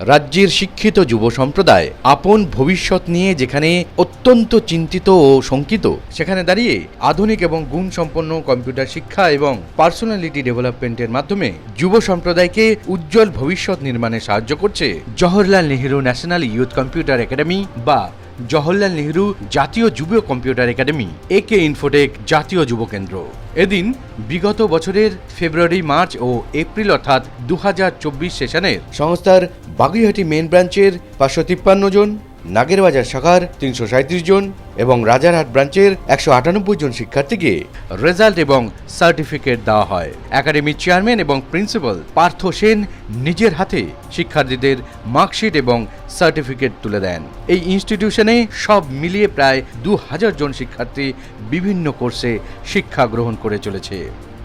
রাজ্যের শিক্ষিত যুব সম্প্রদায় আপন ভবিষ্যৎ নিয়ে যেখানে অত্যন্ত চিন্তিত ও শঙ্কিত, সেখানে দাঁড়িয়ে আধুনিক এবং গুণসম্পন্ন কম্পিউটার শিক্ষা এবং পার্সোনালিটি ডেভেলপমেন্টের মাধ্যমে যুব সম্প্রদায়কে উজ্জ্বল ভবিষ্যৎ নির্মাণে সাহায্য করছে Jawaharlal Nehru national youth computer academy বা জওহরলাল নেহরু জাতীয় যুব computer academy, A K Infotech জাতীয় যুব কেন্দ্র। এদিন বিগত বছরের ফেব্রুয়ারি, মার্চ ও এপ্রিল অর্থাৎ দু হাজার চব্বিশ সেশনের সংস্থার বাগুইহাটি মেন ব্রাঞ্চের পাঁচশো তিপ্পান্ন জন নাগেরবাজার শাখার তিনশো জন এবং রাজারহাট ব্রাঞ্চের একশো আটানব্বই জন শিক্ষার্থীকে রেজাল্ট এবং সার্টিফিকেট দেওয়া হয়। একাডেমির চেয়ারম্যান এবং প্রিন্সিপাল পার্থ সেন নিজের হাতে শিক্ষার্থীদের মার্কশিট এবং সার্টিফিকেট তুলে দেন। এই ইনস্টিটিউশনে সব মিলিয়ে প্রায় দু হাজার জন শিক্ষার্থী বিভিন্ন কোর্সে শিক্ষা গ্রহণ করে চলেছে।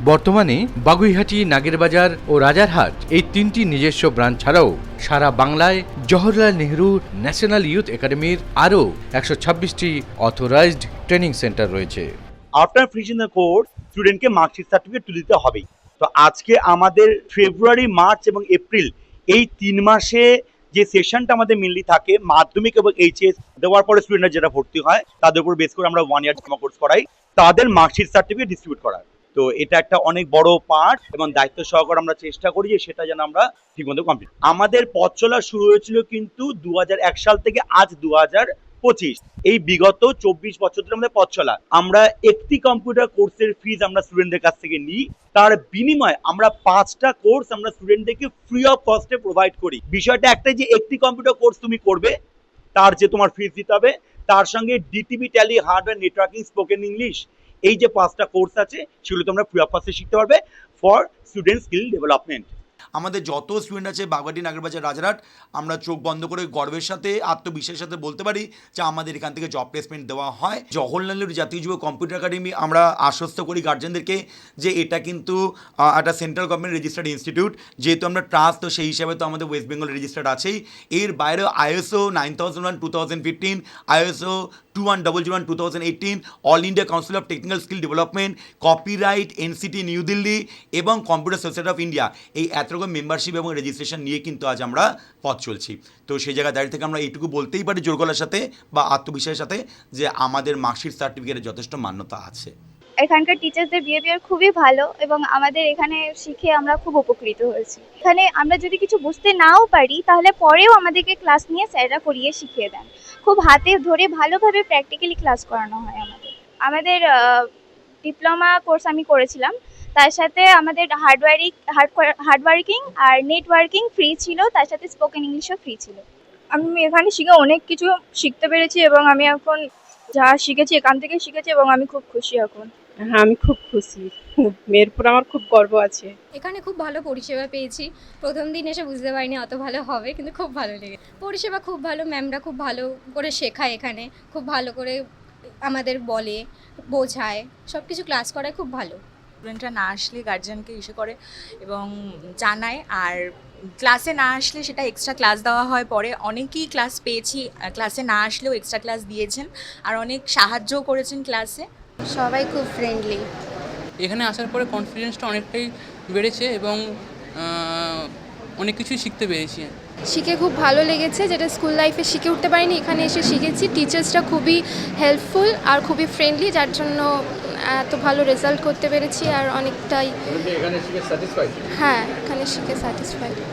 বর্তমানে বাগুইহাটি, নাগেরবাজার ও রাজারহাট এই তিনটি নিজস্ব ব্রাঞ্চ ছাড়াও সারা বাংলায় জওহরলাল নেহরু ন্যাশনাল ইউথ একাডেমির আরও একশো ছাব্বিশটি অথরাইজড ট্রেনিং সেন্টার রয়েছে। আফটার ফিনিশিং দ্য কোর্স স্টুডেন্টকে মার্কশিট সার্টিফিকেট তুলে দিতে হবেই। তো আজকে আমাদের ফেব্রুয়ারি মার্চ এবং এপ্রিল এই তিন মাসে যে সেশনটা আমাদের মেনলি থাকে, মাধ্যমিক এবং এইচএস দেওয়ার পরে স্টুডেন্টরা যেটা ভর্তি হয়, তাদের উপর বেস করে আমরা ওয়ান ইয়ার ডিপ্লোমা কোর্স করাই। তাদের মার্কশিট সার্টিফিকেট ডিস্ট্রিবিউট করার। তো এটা একটা অনেক বড় পার্ট এবং দায়িত্ব সহকারে আমরা চেষ্টা করি যে সেটা যেন আমরা ঠিকমতো কমপ্লিট আমাদের পথ চলা শুরু হয়েছিল কিন্তু দুহাজার এক সাল থেকে আজ দু পঁচিশ। এই বিগত চব্বিশ বছর ধরে আমাদের পথ চলা। আমরা একটি কম্পিউটার কোর্সের ফিজ আমরা স্টুডেন্টদের কাছ থেকে নিই। তার বিনিময়ে আমরা পাঁচটা কোর্স আমরা স্টুডেন্টদেরকে ফ্রি অফ কস্টে প্রোভাইড করি। বিষয়টা একটাই যে একটি কম্পিউটার কোর্স তুমি করবে, তার যে তোমার ফিজ দিতে হবে। তার সঙ্গে DTP tally hardware networking spoken English এই যে পাঁচটা কোর্স আছে, সেগুলো তোমরা ফ্রি অফ কস্টে শিখতে পারবে ফর স্টুডেন্ট স্কিল ডেভেলপমেন্ট আমাদের যত স্টুডেন্ট আছে বাগবাটি, নাগরবাজার, রাজারহাট, আমরা চোখ বন্ধ করে গর্বের সাথে, আত্মবিশ্বাসের সাথে বলতে পারি যে আমাদের এখান থেকে জব প্লেসমেন্ট দেওয়া হয়। জওহরলাল নেহরু জাতীয় যুব কম্পিউটার একাডেমি আমরা আশ্বস্ত করি গার্জেনদেরকে যে এটা কিন্তু একটা সেন্ট্রাল গভর্নমেন্ট রেজিস্টার্ড ইনস্টিটিউট যেহেতু আমরা ট্রাস্ট তো সেই হিসাবে তো আমাদের ওয়েস্ট বেঙ্গল রেজিস্টার্ড আছেই। এর বাইরেও ISO nine thousand one two thousand fifteen ISO two one double zero one two thousand eighteen all India council of technical skill development copyright NCT new Delhi এবং কম্পিউটার সোসাইটি অফ ইন্ডিয়া এই এত রকম membership এবং registration নিয়ে কিন্তু আজ আমরা পথ চলছি। তো সেই জায়গায় দাঁড়িয়ে থেকে আমরা এইটুকু বলতেই পারি জোরগলার সাথে বা আত্মবিশ্বাসের সাথে যে আমাদের মার্কশিট সার্টিফিকেটের যথেষ্ট মান্যতা আছে। এখানকার টিচারদের বিহেভিয়ার খুবই ভালো এবং আমাদের এখানে শিখে আমরা খুব উপকৃত হয়েছি। এখানে আমরা যদি কিছু বুঝতে নাও পারি, তাহলে পরেও আমাদেরকে ক্লাস নিয়ে স্যাররা করিয়ে শিখিয়ে দেন। খুব হাতে ধরে ভালোভাবে প্র্যাকটিক্যালি ক্লাস করানো হয় আমাদের। আমাদের ডিপ্লোমা কোর্স আমি করেছিলাম। তার সাথে আমাদের হার্ডওয়ারিং হার্ডওয়ার্কিং আর নেটওয়ার্কিং ফ্রি ছিল। তার সাথে স্পোকেন ইংলিশও ফ্রি ছিল। আমি এখানে শিখে অনেক কিছু শিখতে পেরেছি এবং আমি এখন যা শিখেছি এখান থেকে শিখেছি এবং আমি খুব খুশি এখন। হ্যাঁ আমি খুব খুশি। মেয়ের উপর আমার খুব গর্ব আছে। এখানে খুব ভালো পরিষেবা পেয়েছি। প্রথম দিন এসে বুঝতে পারিনি অত ভালো হবে কিন্তু খুব ভালো লেগে পরিষেবা খুব ভালো ম্যামরা খুব ভালো করে শেখায় এখানে খুব ভালো করে আমাদের বলে বোঝায় সব কিছু ক্লাস করায় খুব ভালো। স্টুডেন্টরা না আসলে গার্জিয়ানকে ইসে করে এবং জানায় আর ক্লাসে না আসলে সেটা এক্সট্রা ক্লাস দেওয়া হয়। পরে অনেকেই ক্লাস পেয়েছি ক্লাসে না আসলেও এক্সট্রা ক্লাস দিয়েছেন আর অনেক সাহায্যও করেছেন ক্লাসে সবাই খুব ফ্রেন্ডলি এখানে আসার পরে কনফিডেন্সটা অনেকটাই বেড়েছে এবং অনেক কিছুই শিখতে পেরেছি। শিখে খুব ভালো লেগেছে যেটা স্কুল লাইফে শিখে উঠতে পারিনি এখানে এসে শিখেছি। টিচার্সরা খুবই হেল্পফুল আর খুবই ফ্রেন্ডলি যার জন্য এত ভালো রেজাল্ট করতে পেরেছি আর অনেকটাই হ্যাঁ এখানে শিখে স্যাটিসফাইড